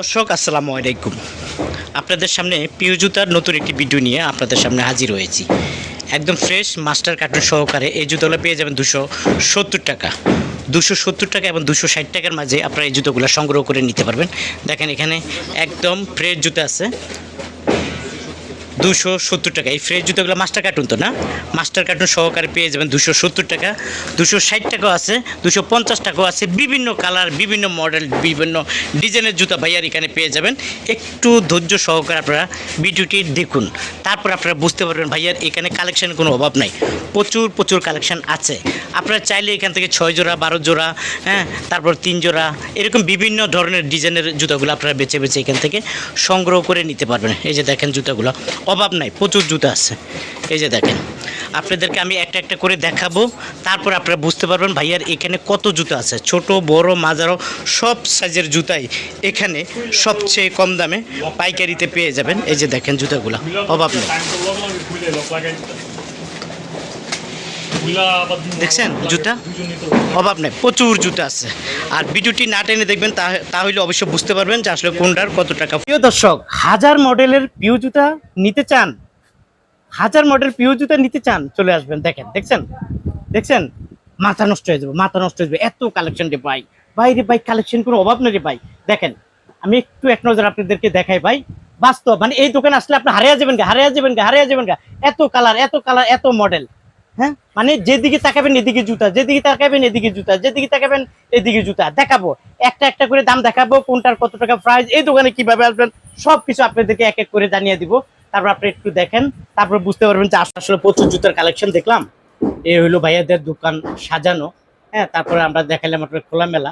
দর্শক, আসসালামু আলাইকুম। আপনাদের সামনে পিউ জুতার নতুন একটি ভিডিও নিয়ে আপনাদের সামনে হাজির হয়েছি। একদম ফ্রেশ মাস্টার কার্টুন সহকারে এই জুতোগুলো পেয়ে যাবেন দুশো সত্তর টাকা। দুশো সত্তর টাকা এবং দুশো ষাট টাকার মাঝে আপনারা এই জুতোগুলো সংগ্রহ করে নিতে পারবেন। দেখেন এখানে একদম ফ্রেশ জুতো আছে। দুশো সত্তর টাকা। এই ফ্রেশ জুতোগুলো মাস্টার কার্টুন তো না? মাস্টার কার্টুন সহকারে পেয়ে যাবেন দুশো সত্তর টাকা। দুশো ষাট টাকাও আছে, দুশো পঞ্চাশ টাকাও আছে। বিভিন্ন কালার, বিভিন্ন মডেল, বিভিন্ন ডিজাইনের জুতা ভাইয়ার এখানে পেয়ে যাবেন। একটু ধৈর্য সহকারে আপনারা ভিডিওটি দেখুন। তারপর আপনারা বুঝতে পারবেন ভাইয়ার এখানে কালেকশানের কোনো অভাব নাই। প্রচুর প্রচুর কালেকশান আছে। আপনারা চাইলে এখান থেকে ছয় জোড়া, বারো জোড়া হ্যাঁ তারপর তিন জোড়া, এরকম বিভিন্ন ধরনের ডিজাইনের জুতাগুলো আপনারা বেছে বেছে এখান থেকে সংগ্রহ করে নিতে পারবেন। এই যে দেখেন জুতাগুলো। অভাব নাই, প্রচুর জুতো আছে। এই যে দেখেন, আপনাদেরকে আমি একটা একটা করে দেখাবো। তারপর আপনারা বুঝতে পারবেন ভাইয়ার এখানে কত জুতো আছে। ছোট, বড় মাজারো সব সাইজের জুতাই এখানে সবচেয়ে কম দামে পাইকারিতে পেয়ে যাবেন। এই যে দেখেন জুতাগুলো, অভাব নেই। দেখছেন জুতা? অভাব নেই প্রচুর জুতা আছে। আর ভিডিওটি না টেনে দেখবেন তা- তাহলে অবশ্যই বুঝতে পারবেন যে আসলে কোনটার কত টাকা। প্রিয় দর্শক হাজার মডেলের পিউ জুতা নিতে চান? হাজার মডেল পিউ জুতা নিতে চান? চলে আসবেন দেখেন দেখছেন? দেখছেন? মাথা নষ্ট হয়ে যাবে মাথা নষ্ট হয়ে যাবে। এত কালেকশন রে ভাই। ভাই রে ভাই কালেকশন কোনো অভাব নেই রে ভাই। দেখেন আমি একটু এক নজর আপনাদেরকে দেখাই ভাই। বাস্তব মানে এই দোকানে আসলে আপনি হারিয়ে যাবেন গা হারিয়ে যাবেন গা হারিয়ে যাবেন গা। এত কালার এত কালার এত মডেল হ্যাঁ? মানে যেদিকে তাকাবেন এদিকে জুতা, যেদিকে তাকাবেন এদিকে জুতা, যেদিকে তাকাবেন এদিকে জুতা। দেখাবো, একটা একটা করে দাম দেখাবো, কোনটার কত টাকা প্রাইস এই দোকানে কীভাবে আসবেন সব কিছু আপনাদেরকে এক এক করে জানিয়ে দিব। তারপর আপনি একটু দেখেন, তারপর বুঝতে পারবেন যে আসলে প্রচুর জুতার কালেকশন দেখলাম। এই হলো ভাইয়াদের দোকান সাজানো। হ্যাঁ তারপরে আমরা দেখালাম আপনার খোলামেলা।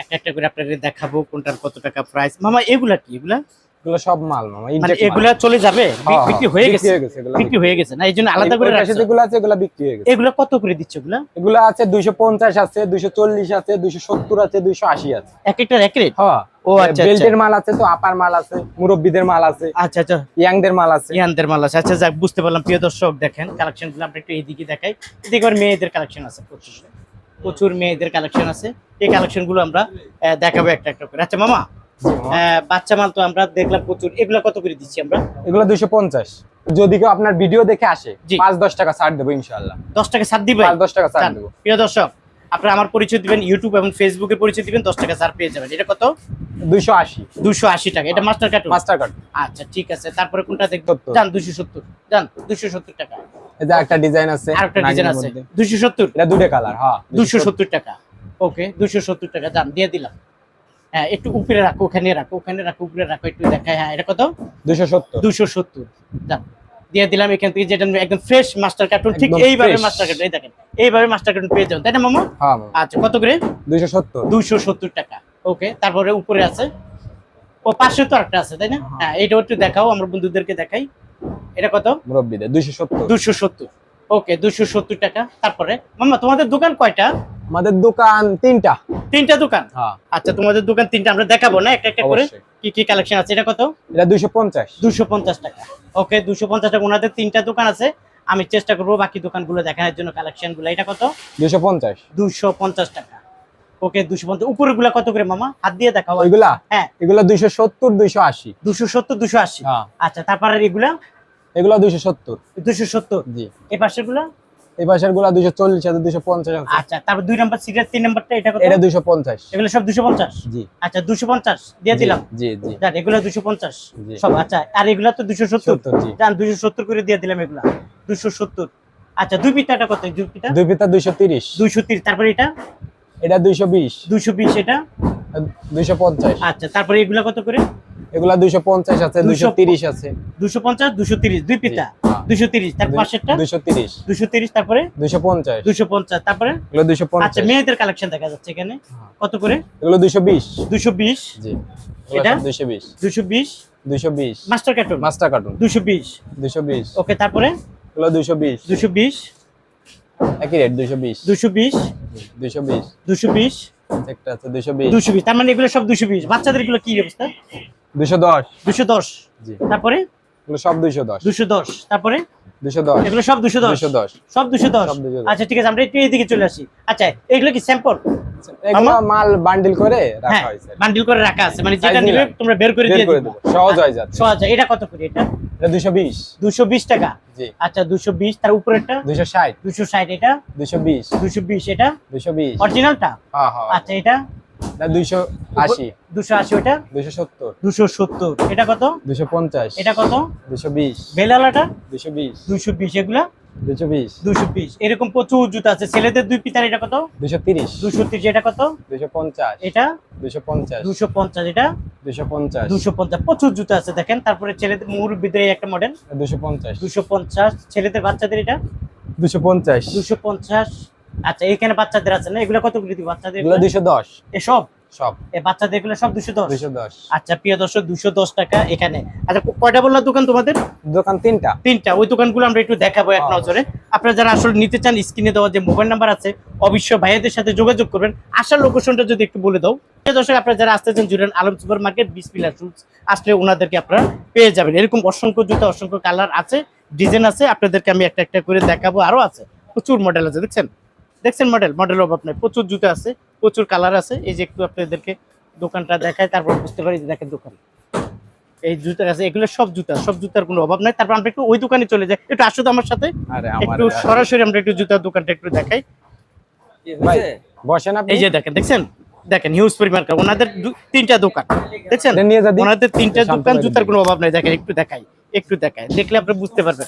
একটা একটা করে আপনাদের দেখাবো কোনটার কত টাকা প্রাইস মামা, এগুলা কি? এগুলা এগুলো সব মাল মামা inject মাল। এগুলা চলে যাবে? বিক্রি হ্যাঁ, গেছে? গেছে এগুলা বিক্রি হয়ে গেছে। না এই আলাদা করে ওই যেগুলো আছে এগুলো বিক্রি হয়ে গেছে। এগুলা কত করে দিচ্ছ এগুলা এগুলো আছে দুইশো পঞ্চাশ আছে দুইশো চল্লিশ আছে দুইশো সত্তর আছে দুইশো আশি আছে। এক একটা এক রেট? হ্যাঁ ও আচ্ছা, বেল্টের মাল আছে তো আপার মাল আছে মুরব্বীদের মাল আছে আচ্ছা আচ্ছা। ইয়াংদের মাল আছে। ইয়ানদের মাল আছে। আচ্ছা যাক বুঝতে পারলাম। প্রিয় দর্শক দেখেন কালেকশনগুলো আমরা একটু এইদিকে দেখাই। এদিকে আবার মেয়েদের কালেকশন আছে প্রচুর। প্রচুর মেয়েদের কালেকশন আছে। এই কালেকশনগুলো আমরা দেখাবো একটা একটা করে। আচ্ছা মামা বাচ্চা মাল তো আমরা দেখলাম প্রচুর। এগুলো কত করে দিচ্ছি আমরা? এগুলো দুইশো পঞ্চাশ। যদি কেউ আপনার ভিডিও দেখে আসে পাঁচ দশ টাকা ছাড় দেবো ইনশাল্লাহ দশ টাকা ছাড় দিবেন? দশ টাকা ছাড় দেবো। প্রিয় দর্শক আপনারা আমার পরিচয় দিবেন ইউটিউব এবং ফেসবুকের পরিচয় দিবেন দশ টাকা ছাড় পেয়ে যাবেন। এটা কত? দুইশো আশি। দুশো আশি টাকা। এটা মাস্টার কার্টুন মাস্টার কার্ড আচ্ছা ঠিক আছে। তারপরে কোনটা দেখব। যান দুশো সত্তর। যান দুশো সত্তর টাকা। এই যে একটা ডিজাইন আছে আর একটা ডিজাইন আছে। দুশো সত্তর? এটা দুটো কালার হ্যাঁ দুশো সত্তর। টাকা। ওকে দুশো সত্তর টাকা। দাম দিয়ে দিলাম। হ্যাঁ একটু উপরে রাখো ওখানে রাখো ওখানে রাখো উপরে রাখো একটু দেখায় হ্যাঁ এটা কত? দুশো সত্তর। দুশো সত্তর। দিয়ে দিলাম এখান থেকে যেটা একদম ফ্রেশ মাস্টার কার্টুন ঠিক এইভাবে মাস্টার কার্টুন এই দেখেন এইভাবে মাস্টার কার্টুন পেয়ে যাবেন তাই না মামা? হ্যাঁ আচ্ছা কত করে? দুইশো সত্তর। সত্তর টাকা। ওকে তারপরে উপরে আছে ও পাঁচশো তো একটা আছে তাই না? হ্যাঁ। এটাও একটু দেখাও আমরা বন্ধুদেরকে দেখাই। এটা কত? মুরব্বীদের দুইশো সত্তর। সত্তর। ওকে দুশো সত্তর টাকা। তারপরে মামা তোমাদের দোকান কয়টা? আমাদের দোকান তিনটা। তিনটা দোকান? হ্যাঁ। আচ্ছা তোমাদের দোকান তিনটা আমরা দেখাবো না? একটা একটা করে কি কি কালেকশন আছে? এটা কত? এটা দুইশো পঞ্চাশ। দুশো পঞ্চাশ টাকা। ওকে দুশো পঞ্চাশ টাকা। ওনাদের তিনটা দোকান আছে। আমি চেষ্টা করব বাকি দোকানগুলো দেখানোর জন্য কালেকশনগুলো এটা কত? দুইশো পঞ্চাশ। দুশো পঞ্চাশ টাকা। ওকে দুশো পঞ্চাশ। উপরে গুলা কত করে মামা? হাত দিয়ে দেখাও ওইগুলা হ্যাঁ। এগুলা দুইশো সত্তর দুইশো আশি। দুশো সত্তর দুশো আশি। হ্যাঁ। আচ্ছা তারপরে এগুলা? এগুলা দুইশো সত্তর। দুশো সত্তর। জি। এ পাশেরগুলা এই পাশেরগুলা দুইশো চল্লিশ আছে দুইশো পঞ্চাশ আছে। আচ্ছা তারপর দুই নাম্বার সিরিয়াল তিন নাম্বারটা এটা কত? এটা দুইশো পঞ্চাশ। এগুলো সব দুশো পঞ্চাশ? জি। আচ্ছা দুশো পঞ্চাশ দিয়ে জি, দিলাম। জি জি। যান এগুলো দুশো পঞ্চাশ। জি। সব আচ্ছা আর এগুলা তো দুশো সত্তর। সত্তর জি। যান দুশো সত্তর করে দিয়ে দিলাম এগুলা। দুশো সত্তর। আচ্ছা দুই পিঠাটা কত? দুই পিঠা? দুই পিতা দুইশো তিরিশ। দুইশো তিরিশ। তারপরে এটা? এটা দুইশো বিশ। দুইশো বিশ এটা? দুইশো পঞ্চাশ। আচ্ছা তারপরে এগুলা কত করে? এগুলা দুইশো পঞ্চাশ আছে দুইশো তিরিশ আছে দুশো পঞ্চাশ দুশো তিরিশ দুই পিঠা হ্যাঁ। দুশো তিরিশ তার পাশেরটা দুইশো তিরিশ দুশো তিরিশ তারপরে দুইশো পঞ্চাশ দুশো পঞ্চাশ তারপরে এগুলো দুইশো আচ্ছা পঞ্চাশ মেয়েদের কালেকশন দেখা যাচ্ছে এখানে হ্যাঁ। কত করে এগুলো দুইশো বিশ দুশো বিশ জি এটা? দুইশো বিশ দুশো বিশ দুইশো বিশ মাস্টার কার্টুন মাস্টার কার্টুন দুশো বিশ দুইশো বিশ ওকে তারপরে এগুলো দুইশো বিশ দুশো বিশ একই রেট দুইশো বিশ দুশো বিশ দুইশো বিশ দুশো বিশ একটা আছে দুইশো বিশ দুশো বিশ তার মানে এগুলো সব দুশো বিশ বাচ্চাদের এগুলো কি অবস্থা দুইশো দশ। দুশো দশ। জি। তারপরে? এগুলো সব দুইশো দশ। দুশো দশ। তারপরে? দুশো দশ। এগুলো সব দুশো দশ। দুশো দশ। সব দুশো দশ। সব 210 আচ্ছা ঠিক আছে আমরা একটু এইদিকে চলে আসি। আচ্ছা এগুলো কি স্যাম্পল এগুলো মাল বান্ডিল করে রাখা হ্যাঁ হয়েছে বান্ডিল করে রাখা আছে। মানে যেটা নিবে তোমরা বের করে দিয়ে দিবে। সহজ হয়ে যাচ্ছে। সহজ এটা কত করে এটা? এটা দুশো বিশ। দুশো বিশ টাকা? জি। আচ্ছা দুশো বিশ। তার উপরেরটা? দুশো ষাট। দুশো ষাট এটা? দুশো বিশ। দুশো বিশ এটা? দুশো বিশ। অরিজিনালটা হ্যাঁ হ্যাঁ। আচ্ছা এটা? দুইশো আশি দুশো আশি ওটা দুশো সত্তর দুশো সত্তর এটা কত দুশো পঞ্চাশ এটা কত দুশো বিশ বেলালাটা দুশো বিশ দুশো বিশ এগুলা দুশো বিশ দুশো বিশ এরকম প্রচুর জুতা আছে ছেলেদের দুই পিতার এটা কত দুশো তিরিশ দুশো তিরিশ এটা কত দুশো পঞ্চাশ এটা দুশো পঞ্চাশ দুশো পঞ্চাশ এটা দুশো পঞ্চাশ দুশো পঞ্চাশ প্রচুর জুতা আছে দেখেন তারপরে ছেলেদের মুরব্বীদের একটা মডেল দুশো পঞ্চাশ দুশো পঞ্চাশ ছেলেদের বাচ্চাদের এটা দুশো পঞ্চাশ দুশো পঞ্চাশ আচ্ছা এখানে বাচ্চাদের আছে না? এগুলো কত করে দিব? বাচ্চাদের এগুলো দুশো দশ। এসব সব? এই বাচ্চাদের এগুলো সব দুশো দশ? দুশো দশ। আচ্ছা প্রিয় দর্শক দুশো দশ টাকা এখানে। আচ্ছা কয়টা বললা দোকান তোমাদের? দোকান তিনটা। তিনটা। ওই দোকানগুলো আমরা একটু দেখাবো এক নজরে। আপনারা যারা আসলে নিতে চান স্ক্রিনে দেওয়া যে মোবাইল নাম্বার আছে অবশ্যই ভাইয়াদের সাথে যোগাযোগ করবেন। আসার লোকেশনটা যদি একটু বলে দাও। প্রিয় দর্শক আপনারা যারা আসতে চান জুড়েন আলম সুপার মার্কেট বিসপিলা শুজ আসলে ওনাদেরকে আপনারা পেয়ে যাবেন। এরকম অসংখ্য জুতো অসংখ্য কালার আছে ডিজাইন আছে। আপনাদেরকে আমি একটা একটা করে দেখাবো। আরও আছে। প্রচুর মডেল আছে দেখছেন? দেখছেন মডেল মডেল অভাব নাই। প্রচুর জুতো আছে প্রচুর কালার আছে। এই যে একটু আপনাদেরকে দোকানটা দেখায় তারপর বুঝতে পারি যে দেখেন দোকান। এই জুতা আছে এগুলো সব জুতা সব জুতার কোনো অভাব নাই। তারপর আমরা একটু ওই দোকানে চলে যাই। একটু আসো তো আমার সাথে। একটু সরাসরি আমরা একটু জুতার দোকানটা একটু দেখাই। বসেন আপনি। এই যে দেখেন দেখছেন? দেখেন হিউজ পরিমাণ কার- ওনাদের দু- তিনটা দোকান। দেখছেন। ওনাদের তিনটা দোকান জুতার কোনো অভাব নাই। দেখেন একটু দেখাই একটু দেখাই। দেখলে আপনি বুঝতে পারবেন।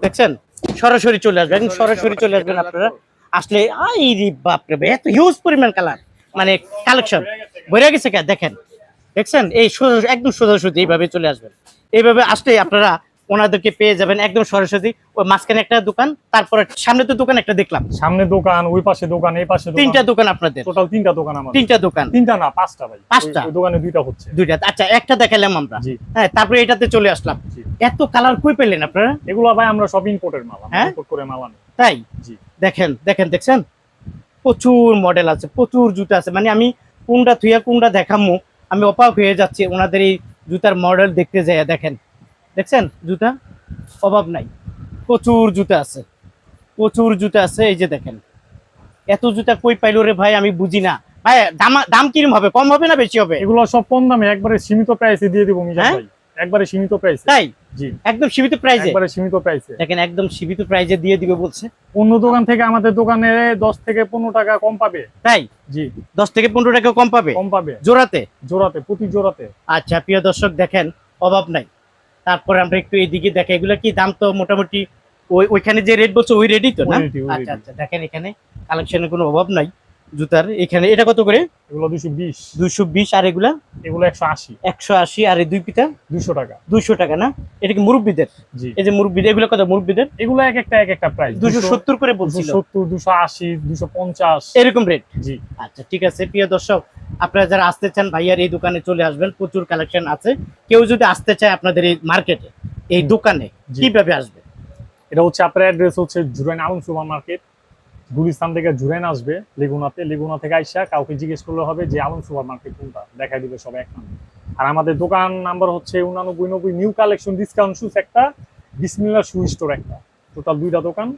দেখছেন? সরাসরি চলে আসবেন। সরাসরি চলে আসবেন আপনারা। আসলে আই রে বাপরে এত হিউজ পরিমাণ কালার মানে কালেকশন বইরা গেছে কে? দেখেন। দেখছেন? এই সোজা- একদম সোজাসুজি এইভাবে চলে আসবেন। এইভাবে আসলে আপনারা ওনাদেরকে পেয়ে যাবেন একদম সরাসরি। ওই মাঝখানে একটা দোকান তারপরে সামনে তো দোকান একটা দেখলাম। সামনে দোকান ওই পাশে দোকান এই পাশে তিনটা দোকান। আপনাদের। টোটাল তিনটা দোকান আমাদের। তিনটা দোকান। তিনটা না পাঁচটা ভাই। পাঁচটা? দোকানে দুইটা হচ্ছে। দুইটা। আচ্ছা একটা দেখালাম আমরা। হ্যাঁ তারপরে এটাতে চলে আসলাম। এত কালার কই পেলেন আপনারা? এগুলো ভাই আমরা সব ইম্পোর্টের মাল হ্যাঁ? ইম্পোর্ট করে মাল আনি। তাই? জি। দেখেন দেখেন দেখছেন? প্রচুর মডেল আছে প্রচুর জুতা আছে। মানে আমি কোনটা থুইয়া কোনটা দেখামু আমি অবাক হয়ে যাচ্ছি ওনাদের এই জুতার মডেল দেখতে যাই দেখেন। দেখছেন জুতা? অভাব নাই। প্রচুর জুতা আছে। প্রচুর জুতা আছে এই যে দেখেন। এত জুতা কই পাইলো রে ভাই আমি বুঝি না। ভাই দাম দাম কিরম হবে? কম হবে না বেশি হবে? এগুলো সব কম দামে একবারে সীমিত প্রাইসে দিয়ে দিব মিজান হ্যাঁ? ভাই। একবারে সীমিত প্রাইসে তাই? একদম সীমিত প্রাইজে একবারে সীমিত প্রাইসে দেখেন একদম সীমিত প্রাইজে দিয়ে দিবে বলছে। অন্য দোকান থেকে আমাদের দোকানে দশ থেকে পনেরো টাকা কম পাবে। তাই? জি। দশ থেকে পনেরো টাকা কম পাবে? কম পাবে। জোড়াতে? জোড়াতে প্রতি জোড়াতে। আচ্ছা প্রিয় দর্শক দেখেন অভাব নাই। তারপরে আমরা একটু এইদিকে দেখে এগুলো কি দাম তো মোটামুটি ওই ওইখানে যে রেট বলছে ওই রেটই তো না? আচ্ছা আচ্ছা দেখেন এখানে কালেকশনের কোনো অভাব নাই। জুতার এখানে এটা কত করে? এগুলো দুশো বিশ। দুইশো বিশ আর এগুলা? এগুলো একশো আশি। একশো আশি আর এই দুই পিতা দুশো টাকা। দুইশো টাকা না? এটা কি মুরব্বীদের? জি। এই যে মুরব্বীদের এগুলো কত মুরব্বীদের? এগুলো এক একটা এক একটা প্রাইস দুশো সত্তর করে দুশো বলছিল সত্তর দুশো আশি দুশো পঞ্চাশ। এরকম রেট জি। আচ্ছা ঠিক আছে প্রিয় দর্শক আপনারা যারা আসতে চান ভাইয়ার এই দোকানে চলে আসবেন প্রচুর কালেকশন আছে। কেউ যদি আসতে চায় আপনাদের এই মার্কেটে এই দোকানে। কীভাবে আসবে? এটা হচ্ছে আপনার অ্যাড্রেস হচ্ছে জুরাইন আলম সুপার মার্কেট গুলিস্তান থেকে জুরাইন আসবে লেগুনাতে লেগুনা থেকে আইসা কাউকে জিজ্ঞেস করলে হবে যে আলম সুপার মার্কেট কোনটা? দেখাই দিবে সব এক নাম। আর আমাদের দোকান নাম্বার হচ্ছে উনানব্বই নব্বই নিউ কালেকশন ডিসকাউন্ট শুজ একটা বিসমিল্লা শু স্টোর একটা। টোটাল দুইটা দোকান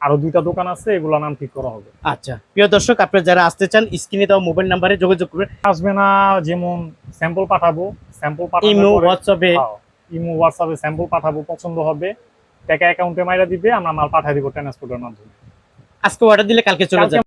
আরও দুইটা দোকান আছে এগুলো নাম ঠিক করা হবে। আচ্ছা প্রিয় দর্শক আপনারা যারা আসতে চান স্ক্রিনে দেওয়া মোবাইল নাম্বারে যোগাযোগ করবেন। আসবে না যেমন স্যাম্পল পাঠাবো স্যাম্পল পাঠানোর ইমো হোয়াটসঅ্যাপে হ্যাঁ, ইমো হোয়াটসঅ্যাপে স্যাম্পল পাঠাবো পছন্দ হবে। টাকা অ্যাকাউন্টে মাইরা দিবে আমরা মাল পাঠিয়ে দিব ট্রান্সপোর্টের মাধ্যমে। আজকে অর্ডার দিলে কালকে চলে যাবে।